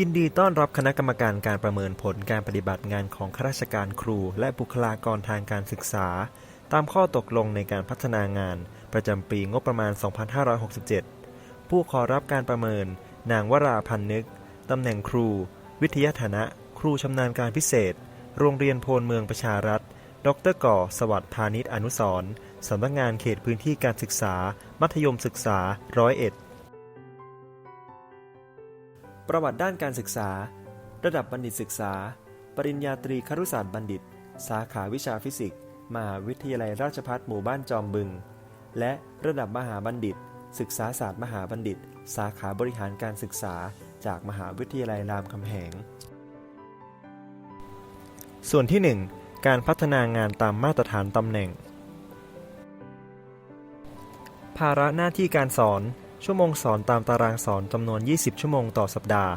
ยินดีต้อนรับคณะกรรมการการประเมินผลการปฏิบัติงานของข้าราชการครู และบุคลากรทางการศึกษา ตามข้อตกลงในการพัฒนางาน ประจำปีงบประมาณ 2567 ผู้ขอรับการประเมิน นางวราพันนึก ตำแหน่งครู วิทยาฐานะ ครูชำนาญการพิเศษ โรงเรียนโพลเมืองประชารัฐ ดรก่อ สวัสดิ์พาณิชย์อนุสรสำนักงานเขตพื้นที่การศึกษา มัธยมศึกษาร้อยเอ็ด ประวัติด้านการศึกษา ระดับบัณฑิตศึกษา ปริญญาตรีครุศาสตร์บัณฑิต สาขาวิชาฟิสิกส์ มหาวิทยาลัยราชภัฏหมู่บ้านจอมบึง และระดับมหาบัณฑิต ศึกษาศาสตร์มหาบัณฑิต สาขาบริหารการศึกษา จากมหาวิทยาลัยรามคำแหง ส่วนที่ 1 การพัฒนางานตามมาตรฐานตำแหน่ง ภาระหน้าที่การสอน ชั่วโมงสอนตามตารางสอนจำนวน 20 ชั่วโมงต่อสัปดาห์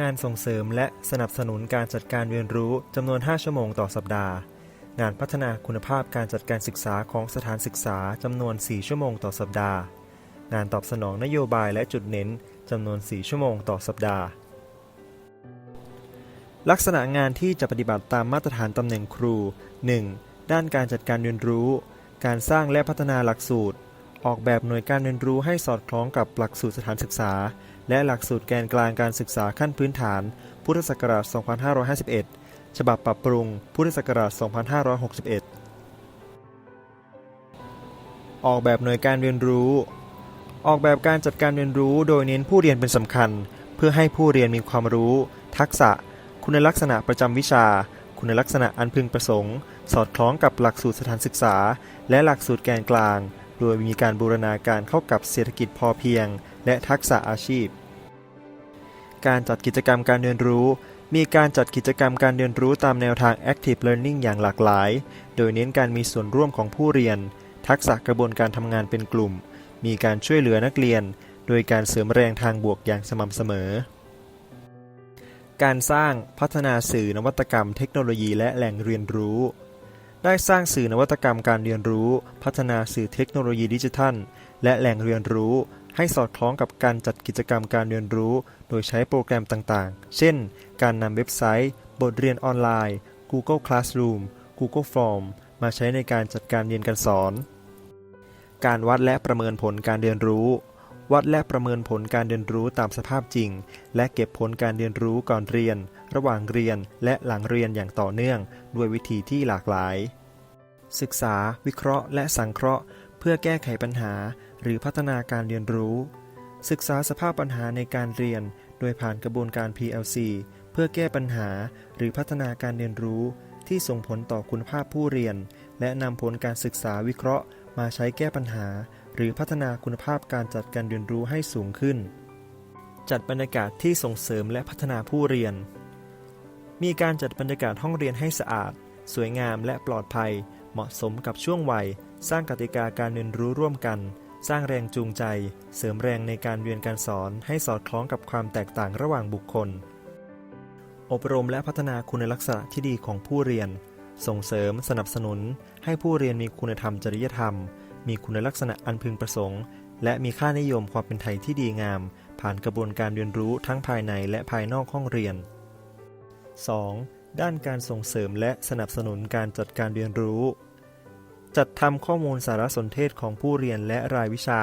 งานส่งเสริมและสนับสนุนการจัดการเรียนรู้จำนวน 5 ชั่วโมงต่อสัปดาห์ งานพัฒนาคุณภาพการจัดการศึกษาของสถานศึกษาจำนวน 4 ชั่วโมงต่อสัปดาห์ งานตอบสนองนโยบายและจุดเน้นจำนวน 4 ชั่วโมงต่อสัปดาห์ ลักษณะงานที่จะปฏิบัติตามมาตรฐานตำแหน่งครู 1. ด้านการจัดการเรียนรู้ การสร้างและพัฒนาหลักสูตร ออกแบบหน่วยการเรียนรู้ให้สอดคล้องกับหลักสูตรสถานศึกษา และหลักสูตรแกนกลางการศึกษาขั้นพื้นฐาน พุทธศักราช 2551 ฉบับปรับปรุง พุทธศักราช 2561 ออกแบบหน่วยการเรียนรู้ ออกแบบการจัดการเรียนรู้โดยเน้นผู้เรียนเป็นสำคัญ เพื่อให้ผู้เรียนมีความรู้ ทักษะ คุณลักษณะประจำวิชา คุณลักษณะอันพึงประสงค์ สอดคล้องกับหลักสูตรสถานศึกษา และหลักสูตรแกนกลาง โดยมีการบูรณาการเข้ากับเศรษฐกิจพอเพียง และทักษะอาชีพ การจัดกิจกรรมการเรียนรู้ มีการจัดกิจกรรมการเรียนรู้ตามแนวทาง Active Learning อย่างหลากหลาย โดยเน้นการมีส่วนร่วมของผู้เรียน ทักษะกระบวนการทำงานเป็นกลุ่ม มีการช่วยเหลือนักเรียน โดยการเสริมแรงทางบวกอย่างสม่ำเสมอ การสร้างพัฒนาสื่อนวัตกรรม เทคโนโลยีและแหล่งเรียนรู้ ได้สร้างสื่อนวัตกรรมการเรียนรู้ พัฒนาสื่อเทคโนโลยีดิจิทัล และแหล่งเรียนรู้ ให้สอดคล้องกับการจัดกิจกรรมการเรียนรู้ โดยใช้โปรแกรมต่างๆ เช่น การนำเว็บไซต์ บทเรียนออนไลน์ Google Classroom Google Form มาใช้ในการจัดการเรียนการสอน การวัดและประเมินผลการเรียนรู้ วัดและประเมินผลการเรียนรู้ตามสภาพจริง และเก็บผลการเรียนรู้ก่อนเรียน ระหว่างเรียนและหลังเรียนอย่างต่อเนื่อง ด้วยวิธีที่หลากหลาย ศึกษา วิเคราะห์ และสังเคราะห์ เพื่อแก้ไขปัญหา หรือพัฒนาการเรียนรู้ ศึกษาสภาพปัญหาในการเรียน โดยผ่านกระบวนการ PLC เพื่อแก้ปัญหา หรือพัฒนาการเรียนรู้ ที่ส่งผลต่อคุณภาพผู้เรียน และนำผลการศึกษาวิเคราะห์ มาใช้แก้ปัญหา หรือพัฒนาคุณภาพการจัดการเรียนรู้ให้สูงขึ้น จัดบรรยากาศที่ส่งเสริมและพัฒนาผู้เรียน มีการจัดบรรยากาศห้องเรียนให้สะอาด สวยงามและปลอดภัย เหมาะสมกับช่วงวัย สร้างกติกาการเรียนรู้ร่วมกัน สร้างแรงจูงใจ เสริมแรงในการเรียนการสอนให้สอดคล้องกับความแตกต่างระหว่างบุคคล อบรมและพัฒนาคุณลักษณะที่ดีของผู้เรียน ส่งเสริมสนับสนุน ให้ผู้เรียนมีคุณธรรมจริยธรรม มีคุณลักษณะอันพึงประสงค์ และมีค่านิยมความเป็นไทยที่ดีงาม ผ่านกระบวนการเรียนรู้ทั้งภายในและภายนอกห้องเรียน 2. ด้านการส่งเสริมและสนับสนุนการจัดการเรียนรู้ จัดทำข้อมูลสารสนเทศของผู้เรียนและรายวิชา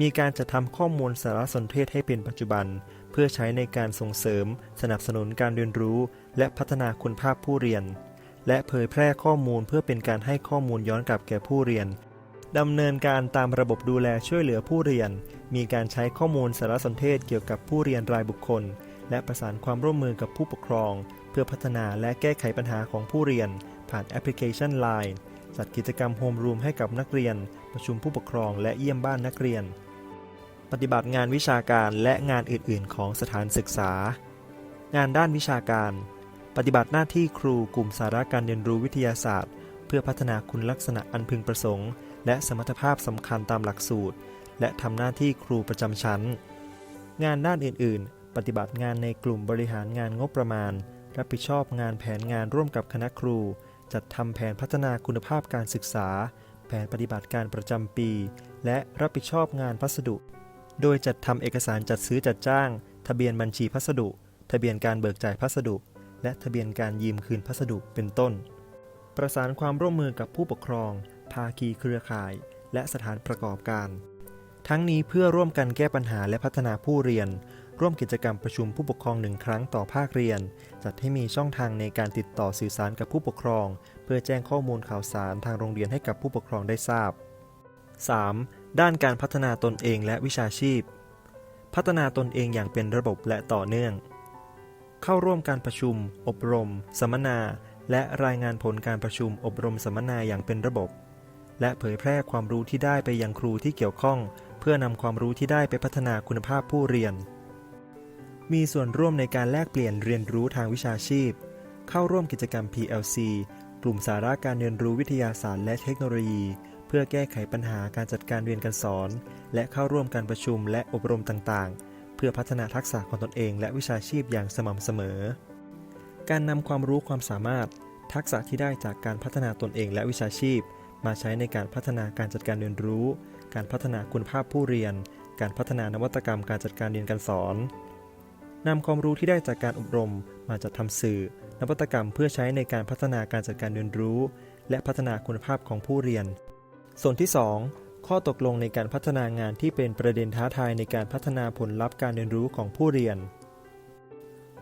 มีการจัดทำข้อมูลสารสนเทศให้เป็นปัจจุบัน เพื่อใช้ในการส่งเสริม สนับสนุนการเรียนรู้ และพัฒนาคุณภาพผู้เรียน และเผยแพร่ข้อมูลเพื่อเป็นการให้ข้อมูลย้อนกลับแก่ผู้เรียน ดำเนินการตามระบบดูแลช่วยเหลือผู้เรียน มีการใช้ข้อมูลสารสนเทศเกี่ยวกับผู้เรียนรายบุคคล และประสานความร่วมมือกับผู้ปกครอง เพื่อพัฒนาและแก้ไขปัญหาของผู้เรียน ผ่านแอปพลิเคชัน Line จัดกิจกรรมโฮมรูมให้กับนักเรียน ประชุมผู้ปกครองและเยี่ยมบ้านนักเรียน ปฏิบัติงานวิชาการและงานอื่น ๆ ของสถานศึกษา งานด้านวิชาการ ปฏิบัติหน้าที่ครูกลุ่มสาระการเรียนรู้วิทยาศาสตร์ เพื่อพัฒนาคุณลักษณะอันพึงประสงค์ และสมรรถภาพสำคัญตามหลักสูตร และทำหน้าที่ครูประจำชั้น งานด้านอื่น ๆ ปฏิบัติงานในกลุ่มบริหารงานงบประมาณ รับผิดชอบงานแผนงานร่วมกับคณะครู จัดทำแผนพัฒนาคุณภาพการศึกษา แผนปฏิบัติการประจำปี และรับผิดชอบงานพัสดุ โดยจัดทำเอกสารจัดซื้อจัดจ้าง ทะเบียนบัญชีพัสดุ ทะเบียนการเบิกจ่ายพัสดุ และทะเบียนการยืมคืนพัสดุเป็นต้น ประสานความร่วมมือกับผู้ปกครอง ภาคีเครือข่าย และสถานประกอบการ ทั้งนี้เพื่อร่วมกันแก้ปัญหาและพัฒนาผู้เรียน ร่วมกิจกรรมประชุมผู้ปกครองหนึ่งครั้งต่อภาคเรียน จัดให้มีช่องทางในการติดต่อสื่อสารกับผู้ปกครอง เพื่อแจ้งข้อมูลข่าวสารทางโรงเรียนให้กับผู้ปกครองได้ทราบ 3. ด้านการพัฒนาตนเองและวิชาชีพ พัฒนาตนเองอย่างเป็นระบบและต่อเนื่อง เข้าร่วมการประชุม อบรม สัมมนา และรายงานผลการประชุมอบรมสัมมนาอย่างเป็นระบบ และเผยแพร่ความรู้ที่ได้ไปยังครูที่เกี่ยวข้อง เพื่อนำความรู้ที่ได้ไปพัฒนาคุณภาพผู้เรียน มีส่วนร่วมในการแลกเปลี่ยนเรียนรู้ทางวิชาชีพ เข้าร่วมกิจกรรม PLC กลุ่มสาระการเรียนรู้วิทยาศาสตร์และเทคโนโลยี เพื่อแก้ไขปัญหาการจัดการเรียนการสอน และเข้าร่วมการประชุมและอบรมต่างๆ เพื่อพัฒนาทักษะของตนเองและวิชาชีพอย่างสม่ำเสมอ การนำความรู้ความสามารถทักษะที่ได้จากการพัฒนาตนเองและวิชาชีพ มาใช้ในการพัฒนาการจัดการเรียนรู้ การพัฒนาคุณภาพผู้เรียน การพัฒนานวัตกรรมการจัดการเรียนการสอนนำความรู้ที่ได้จากการอบรมมาจัดทำสื่อ นวัตกรรมเพื่อใช้ในการพัฒนาการจัดการเรียนรู้ และพัฒนาคุณภาพของผู้เรียน ส่วนที่ 2 ข้อตกลงในการพัฒนางานที่เป็นประเด็นท้าทายในการพัฒนาผลลัพธ์การเรียนรู้ของผู้เรียน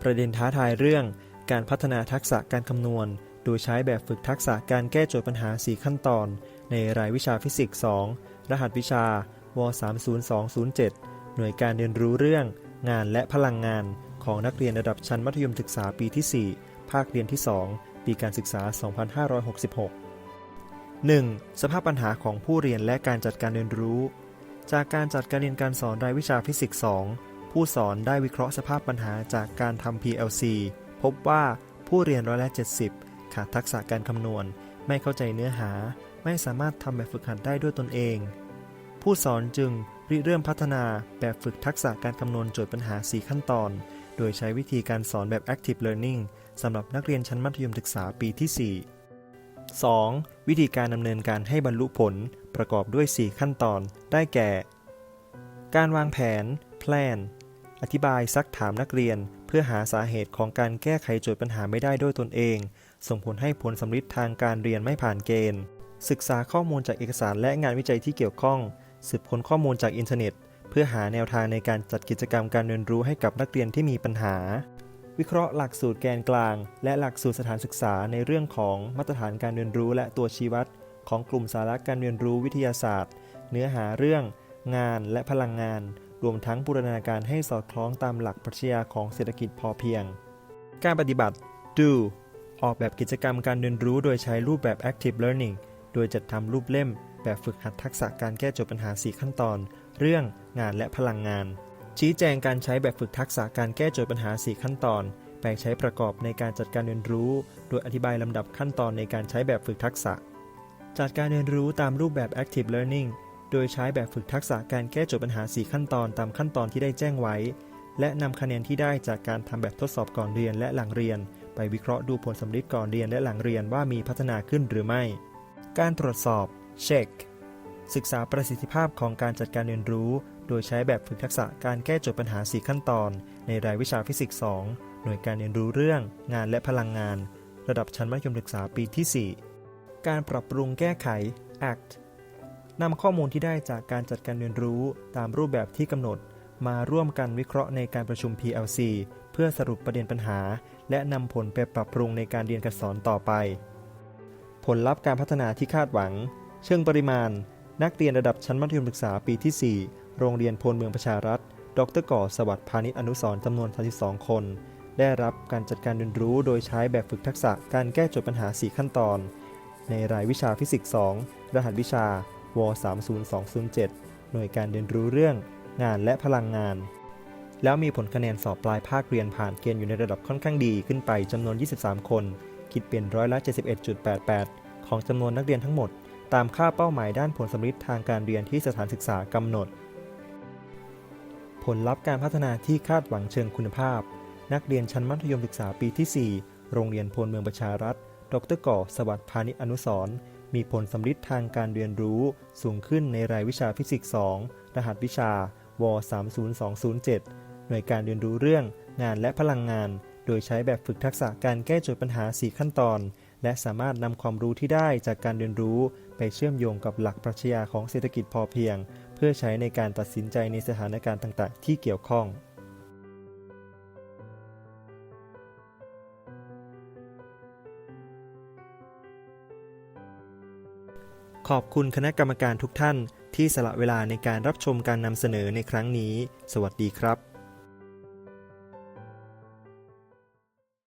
ประเด็นท้าทายเรื่อง การพัฒนาทักษะการคำนวณ โดยใช้แบบฝึกทักษะการแก้โจทย์ปัญหา 4 ขั้นตอน ในรายวิชาฟิสิกส์ 2 รหัสวิชาว30207 หน่วยการเรียนรู้เรื่อง งานและพลังงาน ของนักเรียนระดับชั้นมัธยมศึกษาปีที่ 4 ภาคเรียนที่ 2 ปีการศึกษา 2566 1. สภาพปัญหาของผู้เรียนและการจัดการเรียนรู้ จากการจัดการเรียนการสอนรายวิชาฟิสิกส์ 2 ผู้สอนได้วิเคราะห์สภาพปัญหาจากการทำ PLC พบว่าผู้เรียนร้อยละ70 ขาดทักษะการคำนวณ ไม่เข้าใจเนื้อหา ไม่สามารถทำแบบฝึกหัดได้ด้วยตนเอง ผู้สอนจึงริเริ่มพัฒนาแบบฝึกทักษะการคำนวณโจทย์ปัญหา 4 ขั้นตอน โดยใช้วิธีการสอนแบบ Active Learning สำหรับนักเรียนชั้นมัธยมศึกษาปีที่ 4 2. วิธีการดำเนินการให้บรรลุผล ประกอบด้วย 4 ขั้นตอน ได้แก่ การวางแผน plan อธิบายซักถามนักเรียน เพื่อหาสาเหตุของการแก้ไขโจทย์ปัญหาไม่ได้ด้วยตนเอง ส่งผลให้ผลสำลิดทางการเรียนไม่ผ่านเกณฑ์ ศึกษาข้อมูลจากเอกสารและงานวิจัยที่เกี่ยวข้อง สืบค้นข้อมูลจากอินเทอร์เน็ต เพื่อหาแนวทางในการจัดกิจกรรมการเรียนรู้ให้กับนักเรียนที่มีปัญหา วิเคราะห์หลักสูตรแกนกลาง และหลักสูตรสถานศึกษาในเรื่องของมาตรฐานการเรียนรู้และตัวชี้วัด ของกลุ่มสาระการเรียนรู้วิทยาศาสตร์ เนื้อหาเรื่อง งานและพลังงาน รวมทั้งบูรณาการให้สอดคล้องตามหลักปรัชญาของเศรษฐกิจพอเพียง การปฏิบัติ do ออกแบบกิจกรรมการเรียนรู้โดยใช้รูปแบบ active learning โดยจัดทำรูปเล่ม แบบฝึกหัดทักษะการแก้โจทย์ปัญหา 4 ขั้นตอน เรื่องงานและพลังงาน ชี้แจงการใช้แบบฝึกทักษะการแก้โจทย์ปัญหา 4 ขั้นตอนไปใช้ประกอบในการจัดการเรียนรู้ โดยอธิบายลำดับขั้นตอนในการใช้แบบฝึกทักษะ จัดการเรียนรู้ตามรูปแบบ active learning โดยใช้แบบฝึกทักษะการแก้โจทย์ปัญหา 4 ขั้นตอนตามขั้นตอนที่ได้แจ้งไว้ และนำคะแนนที่ได้จากการทำแบบทดสอบก่อนเรียนและหลังเรียน ไปวิเคราะห์ดูผลสำลิดก่อนเรียนและหลังเรียนว่ามีพัฒนาขึ้นหรือไม่ การตรวจสอบ Check ศึกษาประสิทธิภาพของการจัดการเรียนรู้ โดยใช้แบบฝึกทักษะการแก้โจทย์ปัญหา 4 ขั้นตอน ในรายวิชาฟิสิกส์ 2 หน่วยการเรียนรู้เรื่อง งานและพลังงาน ระดับชั้นมัธยมศึกษาปีที่ 4 การปรับปรุงแก้ไข Act นำข้อมูลที่ได้จากการจัดการเรียนรู้ตามรูปแบบที่กำหนด มาร่วมกันวิเคราะห์ในการประชุม PLC เพื่อสรุปประเด็นปัญหา และนำผลไปปรับปรุงในการเรียนการสอนต่อไป ผลลัพธ์การพัฒนาที่คาดหวัง เชิงปริมาณ นักเรียนระดับชั้นมัธยมศึกษาปีที่ 4 โรงเรียนพลเมืองประชารัฐ ดรก่อสวัสดิ์พาณิชย์อนุสรจำนวน 32 คน ได้รับการจัดการเรียนรู้โดยใช้แบบฝึกทักษะการแก้โจทย์ปัญหา 4 ขั้นตอน ในรายวิชาฟิสิกส์ 2 รหัสวิชาว30207 หน่วยการเรียนรู้เรื่อง งานและพลังงาน แล้วมีผลคะแนนสอบปลายภาคเรียนผ่านเกณฑ์อยู่ในระดับค่อนข้างดีขึ้นไปจำนวน 23 คน คิดเป็นร้อยละ 71.88 ของจำนวนนักเรียนทั้งหมด ตามค่าเป้าหมายด้านผลสำลิดทางการเรียนที่สถานศึกษากำหนด ผลลัพธ์การพัฒนาที่คาดหวังเชิงคุณภาพ นักเรียนชั้นมัธยมศึกษาปีที่ 4 โรงเรียนพลเมืองประชารัฐ ดรก่อสวัสดิ์พาณิชอนุสรมีผลสำลิดทางการเรียนรู้สูงขึ้นในรายวิชาฟิสิกส์ 2 รหัสวิชาวว30207 หน่วยการเรียนรู้เรื่องงานและพลังงาน โดยใช้แบบฝึกทักษะการแก้โจทย์ปัญหา 4 ขั้นตอน และสามารถนำความรู้ที่ได้จากการเรียนรู้ ไปเชื่อมโยงกับหลักปรัชญาของเศรษฐกิจพอเพียง เพื่อใช้ในการตัดสินใจในสถานการณ์ต่าง ๆ ที่เกี่ยวข้องขอบคุณคณะกรรมการทุกท่านที่สละเวลาในการรับชมการนำเสนอในครั้งนี้ สวัสดีครับ